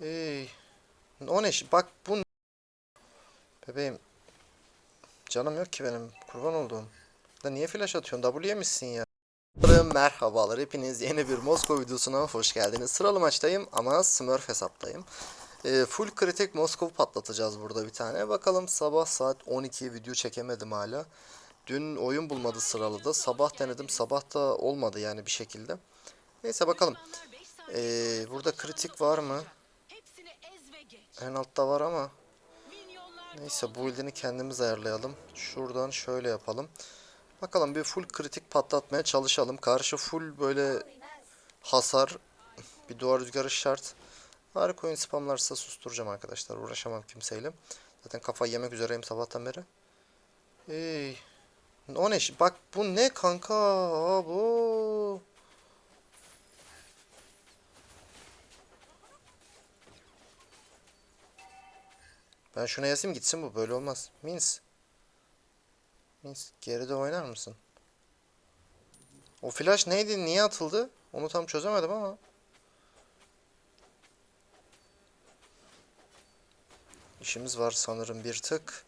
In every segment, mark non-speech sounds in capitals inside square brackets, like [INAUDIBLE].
Ey. O ne? Bak bu? Bebeğim. Canım yok ki benim. Kurban olduğum. Da niye flash atıyorsun? W yemişsin ya. Merhabalar hepiniz yeni bir Moskova videosuna hoş geldiniz. Sıralı maçtayım ama Smurf hesaptayım. Ee, full kritik Moskova patlatacağız burada bir tane. Bakalım sabah saat 12 video çekemedim hala. Dün oyun bulmadı sıralı da. Sabah denedim. Sabah da olmadı yani bir şekilde. Neyse bakalım. Ee, burada kritik var mı? En altta var ama. Neyse bu build'ini kendimiz ayarlayalım. Şuradan şöyle yapalım. Bakalım bir full kritik patlatmaya çalışalım. Karşı full böyle hasar. Bir duvar rüzgarı şart. Harika oyun spamlarsa susturacağım arkadaşlar. Uğraşamam kimseyle. Zaten kafa yemek üzereyim sabahtan beri. Ey. O ne? Bak bu ne kanka? Bu. Ben şuna yazayım gitsin bu. Böyle olmaz. Mins. Mins geride oynar mısın? O flash neydi? Niye atıldı? Onu tam çözemedim ama. İşimiz var sanırım bir tık.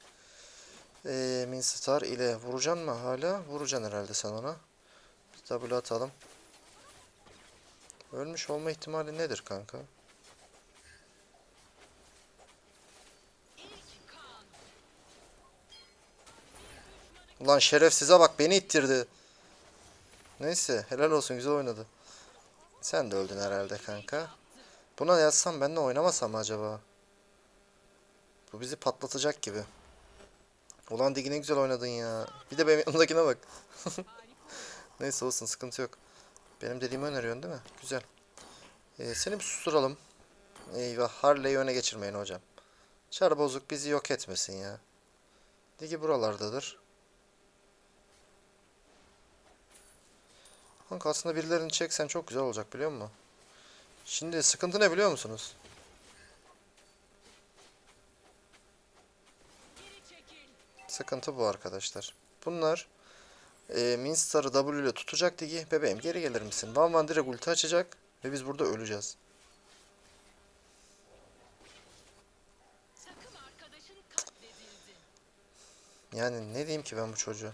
Ee, Minstar ile vuracaksın mı hala? Vuracaksın herhalde sen ona. Bir W atalım. Ölmüş olma ihtimali nedir kanka? Ulan şerefsize bak beni ittirdi. Neyse helal olsun güzel oynadı. Sen de öldün herhalde kanka. Buna yazsam ben de oynamasam acaba? Bu bizi patlatacak gibi. Ulan Digi ne güzel oynadın ya. Bir de benim yanımdakine bak. [LAUGHS] Neyse olsun sıkıntı yok. Benim dediğimi öneriyorsun değil mi? Güzel. Ee, seni bir susturalım. Eyvah Harley'i öne geçirmeyin hocam. Çar bozuk bizi yok etmesin ya. Digi buralardadır. Kanka aslında birilerini çeksen çok güzel olacak biliyor musun? Şimdi sıkıntı ne biliyor musunuz? Sıkıntı bu arkadaşlar. Bunlar e, Minstar'ı W ile tutacak digi. Bebeğim geri gelir misin? Van Van direkt ulti açacak ve biz burada öleceğiz. Yani ne diyeyim ki ben bu çocuğa?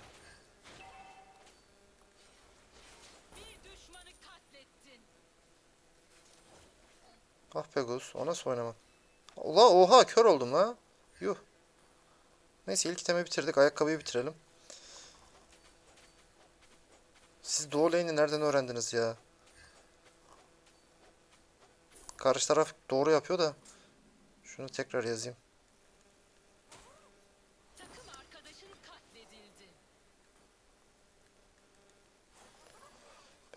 Ah be Gus, o nasıl oynamak? Ola oha kör oldum la. Yuh. Neyse ilk itemi bitirdik. Ayakkabıyı bitirelim. Siz Doğu lane'i nereden öğrendiniz ya? Karşı taraf doğru yapıyor da. Şunu tekrar yazayım.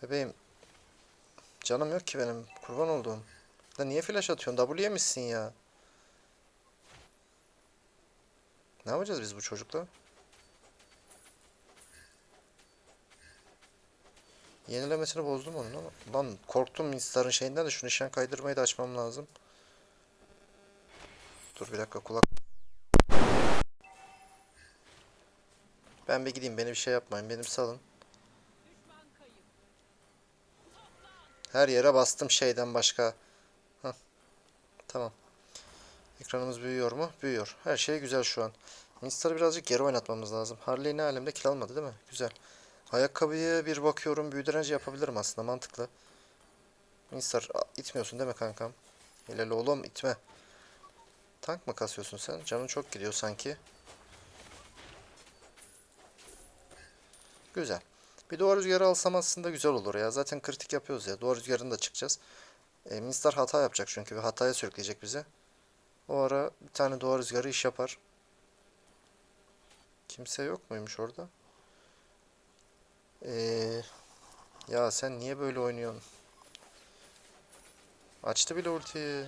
Bebeğim. Canım yok ki benim. Kurban olduğum. Da niye flash atıyorsun? W yemişsin ya. Ne yapacağız biz bu çocukla? Yenilemesini bozdum onun ama. Lan korktum Minstar'ın şeyinden de şu nişan kaydırmayı da açmam lazım. Dur bir dakika kulak. Ben bir gideyim beni bir şey yapmayın. Benim salın. Her yere bastım şeyden başka. Tamam. Ekranımız büyüyor mu? Büyüyor. Her şey güzel şu an. Minstar'ı birazcık geri oynatmamız lazım. Harley ne alemde kill almadı değil mi? Güzel. Ayakkabıyı bir bakıyorum. Büyü direnci yapabilirim aslında. Mantıklı. Minstar itmiyorsun değil mi kankam? Helal oğlum itme. Tank mı kasıyorsun sen? Canın çok gidiyor sanki. Güzel. Bir duvar rüzgarı alsam aslında güzel olur ya. Zaten kritik yapıyoruz ya. Duvar rüzgarını da çıkacağız. E, Minstar hata yapacak çünkü bir hataya sürükleyecek bizi. O ara bir tane duvar rüzgarı iş yapar. Kimse yok muymuş orada? Ee, ya sen niye böyle oynuyorsun? Açtı bile ultiyi.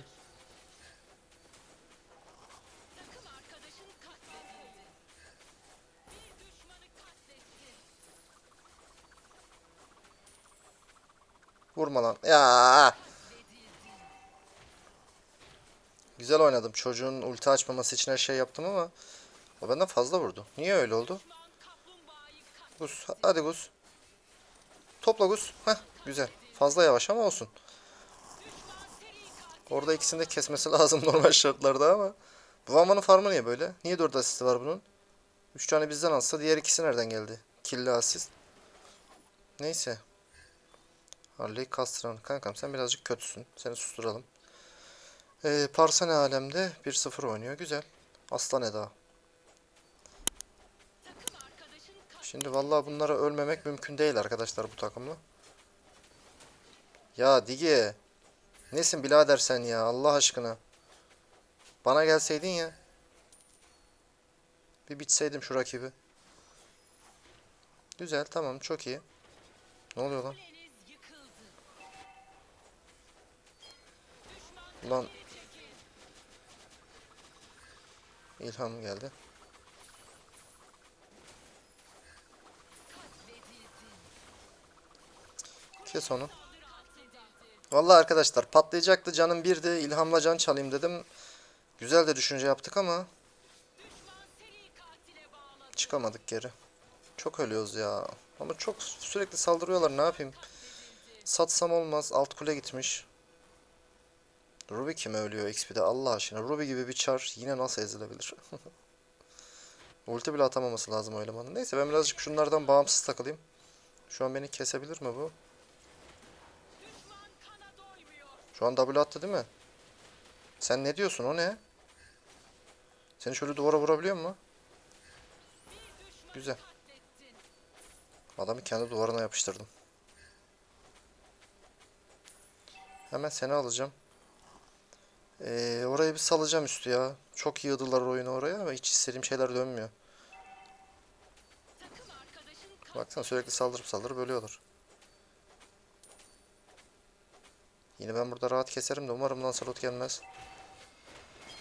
Vurma lan. Ya. Güzel oynadım. Çocuğun ulti açmaması için her şey yaptım ama o benden fazla vurdu. Niye öyle oldu? Gus, hadi Gus. Topla Gus. Heh, güzel. Fazla yavaş ama olsun. Orada ikisini de kesmesi [LAUGHS] lazım normal şartlarda ama. Bu Vanvan'ın farmı niye böyle? Niye 4 asisti var bunun? 3 tane bizden alsa diğer ikisi nereden geldi? Killi asist. Neyse. Harley kastıran. Kankam sen birazcık kötüsün. Seni susturalım. Ee, Parsa ne alemde? 1-0 oynuyor. Güzel. Aslan Eda. Şimdi vallahi bunlara ölmemek mümkün değil arkadaşlar bu takımla. Ya Dige. Nesin birader sen ya Allah aşkına. Bana gelseydin ya. Bir bitseydim şu rakibi. Güzel tamam çok iyi. Ne oluyor lan? Ulan geri çekil. İlham geldi. Kes onu. Vallahi arkadaşlar patlayacaktı canım bir de ilhamla can çalayım dedim. Güzel de düşünce yaptık ama çıkamadık geri. Çok ölüyoruz ya. Ama çok sürekli saldırıyorlar ne yapayım. Satsam olmaz. Alt kule gitmiş. Ruby kime ölüyor XP'de Allah aşkına. Ruby gibi bir çar yine nasıl ezilebilir? [LAUGHS] Ulti bile atamaması lazım o elemanın. Neyse ben birazcık şunlardan bağımsız takılayım. Şu an beni kesebilir mi bu? Şu an W attı değil mi? Sen ne diyorsun o ne? Seni şöyle duvara vurabiliyor mu? Güzel. Adamı kendi duvarına yapıştırdım. Hemen seni alacağım. Ee, orayı bir salacağım üstü ya. Çok yığdılar oyunu oraya ama hiç istediğim şeyler dönmüyor. Baksana sürekli saldırıp saldırıp ölüyorlar. Yine ben burada rahat keserim de umarım Lancelot gelmez.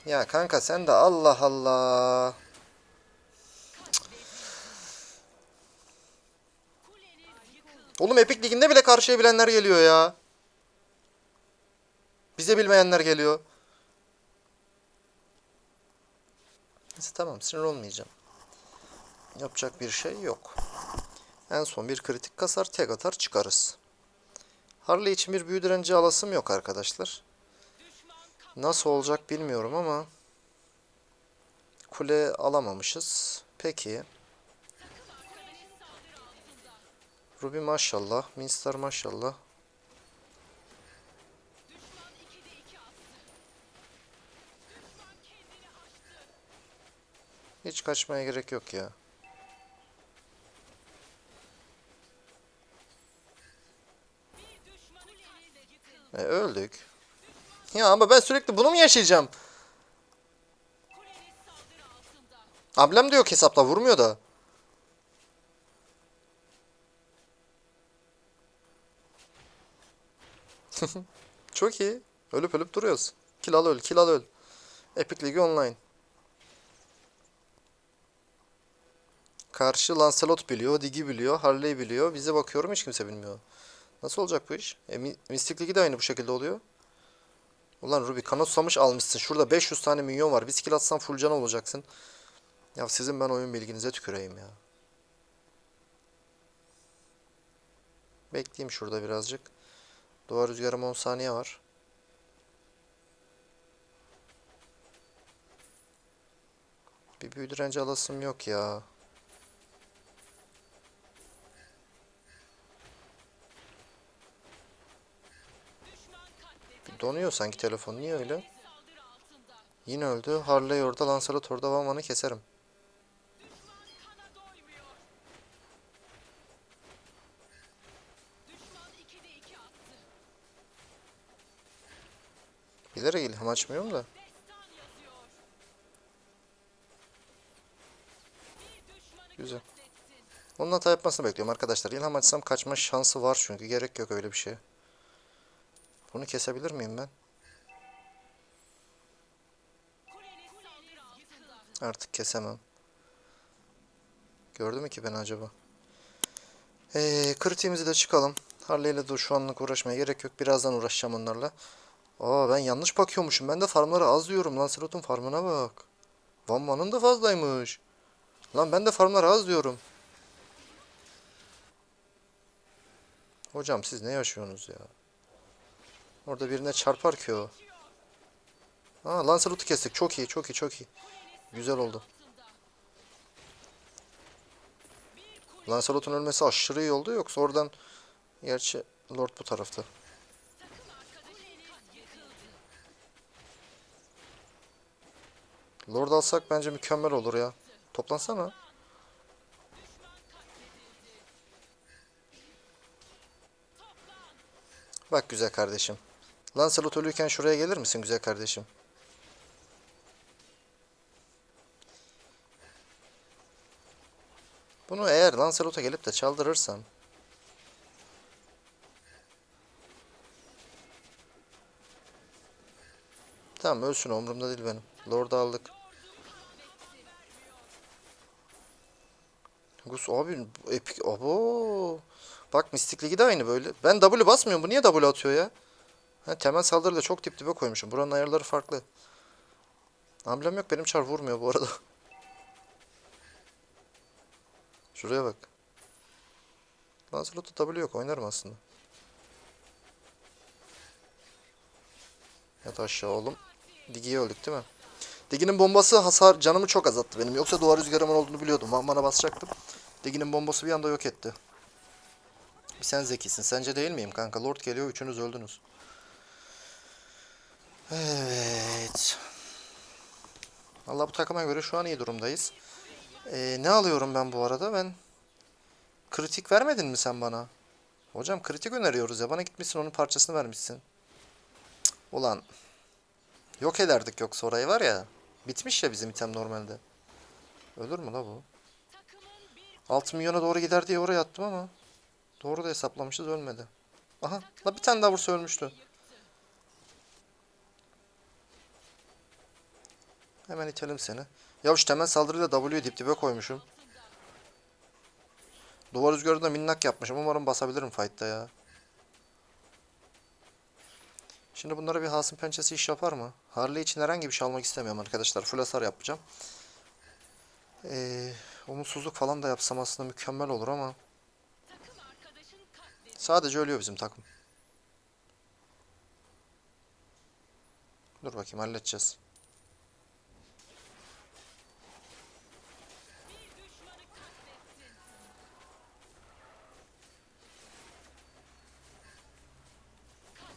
Ya kanka sen de Allah Allah. Oğlum Epic Ligi'nde bile karşıya bilenler geliyor ya. Bize bilmeyenler geliyor. Neyse tamam sinir olmayacağım. Yapacak bir şey yok. En son bir kritik kasar tek atar çıkarız. Harley için bir büyü direnci alasım yok arkadaşlar. Nasıl olacak bilmiyorum ama kule alamamışız. Peki. Ruby maşallah. Minstar maşallah. Hiç kaçmaya gerek yok ya. E, öldük. Ya ama ben sürekli bunu mu yaşayacağım? Ablem de yok hesapta vurmuyor da. [LAUGHS] Çok iyi. Ölüp ölüp duruyoruz. Kill al öl, kill al öl. Epic Ligi Online. Karşı Lancelot biliyor, Digi biliyor, Harley biliyor. Bize bakıyorum hiç kimse bilmiyor. Nasıl olacak bu iş? E, Mystic Ligi de aynı bu şekilde oluyor. Ulan Ruby kanat susamış almışsın. Şurada 500 tane minyon var. Bir skill atsan full can olacaksın. Ya sizin ben oyun bilginize tüküreyim ya. Bekleyeyim şurada birazcık. Duvar rüzgarım 10 saniye var. Bir büyü direnci alasım yok ya. Donuyor sanki telefon. Niye öyle? Yine öldü. Harley orada, Lancelot orada. Van Van'ı keserim. Düşman kana doymuyor. Düşman 2'de 2 attı. Bilerek ilham açmıyorum da. Güzel. Onun hata yapmasını bekliyorum arkadaşlar. İlham açsam kaçma şansı var çünkü. Gerek yok öyle bir şeye. Bunu kesebilir miyim ben? Artık kesemem. Gördü mü ki beni acaba? Ee, kritiğimizi de çıkalım. Harley de şu anlık uğraşmaya gerek yok. Birazdan uğraşacağım onlarla. Aa ben yanlış bakıyormuşum. Ben de farmları az diyorum. Lancelot'un farmına bak. Van Van'ın da fazlaymış. Lan ben de farmları az diyorum. Hocam siz ne yaşıyorsunuz ya? Orada birine çarpar ki o. Aa Lancelot'u kestik. Çok iyi, çok iyi, çok iyi. Güzel oldu. Lancelot'un ölmesi aşırı iyi oldu. Yoksa oradan... Gerçi Lord bu tarafta. Lord alsak bence mükemmel olur ya. Toplansana. Bak güzel kardeşim. Lancelot ölüyken şuraya gelir misin güzel kardeşim? Bunu eğer Lancelot'a gelip de çaldırırsam Tamam ölsün umurumda değil benim. Lord'u aldık. Gus abi epik abo. Bak Mistik Ligi de aynı böyle. Ben W basmıyorum. Bu niye W atıyor ya? Ha, temel saldırıyla çok dip dibe koymuşum. Buranın ayarları farklı. Amblem yok. Benim çar vurmuyor bu arada. [LAUGHS] Şuraya bak. Lancelot'ta W yok. Oynarım aslında. Yat aşağı oğlum. Digi'ye öldük değil mi? Digi'nin bombası hasar canımı çok azalttı benim. Yoksa duvar rüzgarımın olduğunu biliyordum. Bana basacaktım. Digi'nin bombası bir anda yok etti. Sen zekisin. Sence değil miyim kanka? Lord geliyor. Üçünüz öldünüz. Evet. Allah bu takıma göre şu an iyi durumdayız. Ee, ne alıyorum ben bu arada? Ben kritik vermedin mi sen bana? Hocam kritik öneriyoruz ya. Bana gitmişsin onun parçasını vermişsin. Cık, Ulan. Yok ederdik yoksa orayı var ya. Bitmiş ya bizim item normalde. Ölür mü la bu? 6 milyona doğru gider diye oraya attım ama. Doğru da hesaplamışız ölmedi. Aha la bir tane daha vursa ölmüştü. Hemen itelim seni. Ya şu temel saldırıyla W'yu dip dibe koymuşum. Duvar rüzgarını da minnak yapmışım. Umarım basabilirim fight'ta ya. Şimdi bunlara bir Hasım pençesi iş yapar mı? Harley için herhangi bir şey almak istemiyorum arkadaşlar. Full hasar yapacağım. Ee, umutsuzluk falan da yapsam aslında mükemmel olur ama. Sadece ölüyor bizim takım. Dur bakayım halledeceğiz.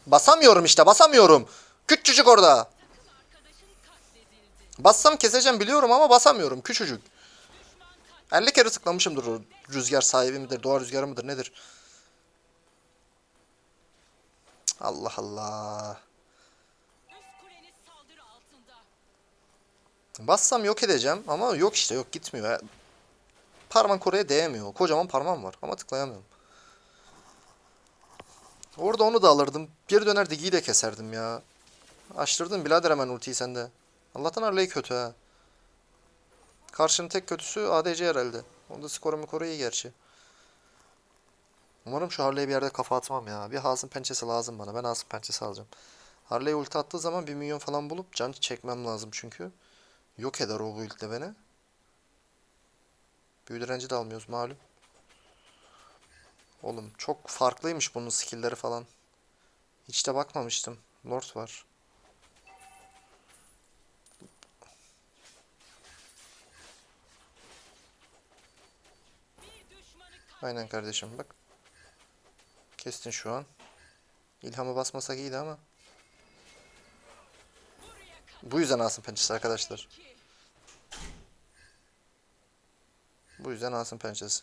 Basamıyorum işte basamıyorum. Küçücük orada. Bassam keseceğim biliyorum ama basamıyorum. Küçücük. 50 kere tıklamışımdır o rüzgar sahibi midir, doğa rüzgarı mıdır nedir? Allah Allah. Bassam yok edeceğim ama yok işte yok gitmiyor. Parmak oraya değmiyor. Kocaman parmağım var ama tıklayamıyorum. Orada onu da alırdım. Geri döner digiyi de keserdim ya. Açtırdın birader hemen ultiyi sende. Allah'tan Harley kötü ha. Karşının tek kötüsü ADC herhalde. Onda skoru mikoru iyi gerçi. Umarım şu Harley'e bir yerde kafa atmam ya. Bir Hasım pençesi lazım bana. Ben Hasım pençesi alacağım. Harley ulti attığı zaman bir milyon falan bulup can çekmem lazım çünkü. Yok eder o bu ulti beni. Büyü de almıyoruz malum. Oğlum çok farklıymış bunun skill'leri falan. Hiç de bakmamıştım. Lord var. Aynen kardeşim bak. Kestin şu an. İlhamı basmasak iyiydi ama. Bu yüzden Asım pençesi arkadaşlar. Bu yüzden Asım pençesi.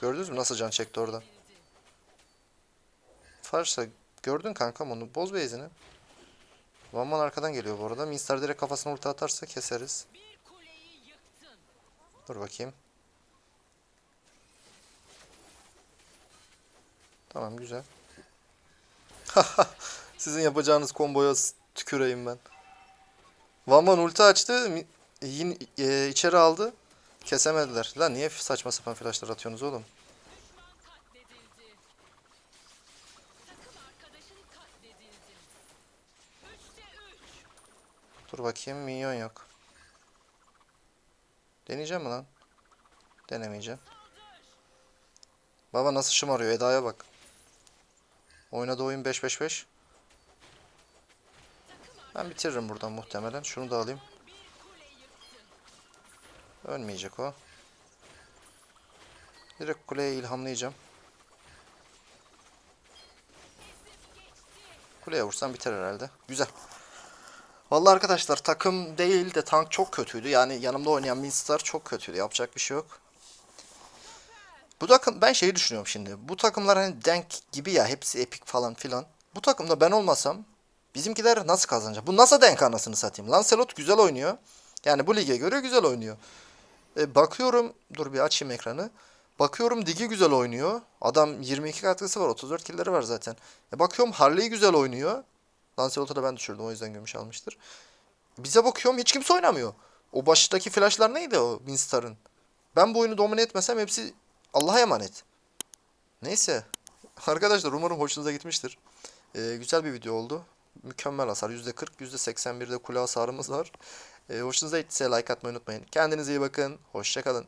Gördünüz mü nasıl can çekti orada? Farşsa gördün kankam onu. Boz base'ini. Vanman arkadan geliyor bu arada. Minstar direkt kafasına ulti atarsa keseriz. Dur bakayım. Tamam güzel. [LAUGHS] Sizin yapacağınız komboya tüküreyim ben. Vanman ulti açtı. mi- Yin, e, içeri aldı. Kesemediler. Lan niye saçma sapan flashlar atıyorsunuz oğlum? Dur bakayım minyon yok. Deneyeceğim mi lan? Denemeyeceğim. Baba nasıl şımarıyor Eda'ya bak. Oynadığı oyun 5-5-5. Takım Ben bitiririm buradan muhtemelen. Şunu da alayım. Ölmeyecek o. Direkt kuleye ilhamlayacağım. Kuleye vursam biter herhalde. Güzel. Vallahi arkadaşlar takım değil de tank çok kötüydü. Yani yanımda oynayan Minstar çok kötüydü. Yapacak bir şey yok. Bu takım ben şeyi düşünüyorum şimdi. Bu takımlar hani denk gibi ya hepsi epik falan filan. Bu takımda ben olmasam bizimkiler nasıl kazanacak? Bu nasıl denk anasını satayım? Lancelot güzel oynuyor. Yani bu lige göre güzel oynuyor. E, bakıyorum dur bir açayım ekranı. Bakıyorum Digi güzel oynuyor. Adam 22 katkısı var. 34 killleri var zaten. E, bakıyorum Harley güzel oynuyor. Lancelot'u da ben düşürdüm o yüzden gümüş almıştır. Bize bakıyorum hiç kimse oynamıyor. O baştaki flashlar neydi o Winstar'ın? Ben bu oyunu domine etmesem hepsi Allah'a emanet. Neyse. Arkadaşlar umarım hoşunuza gitmiştir. Ee, güzel bir video oldu. Mükemmel hasar. %40, %81'de kule hasarımız var. Ee, hoşunuza gittiyse like atmayı unutmayın. Kendinize iyi bakın. Hoşçakalın.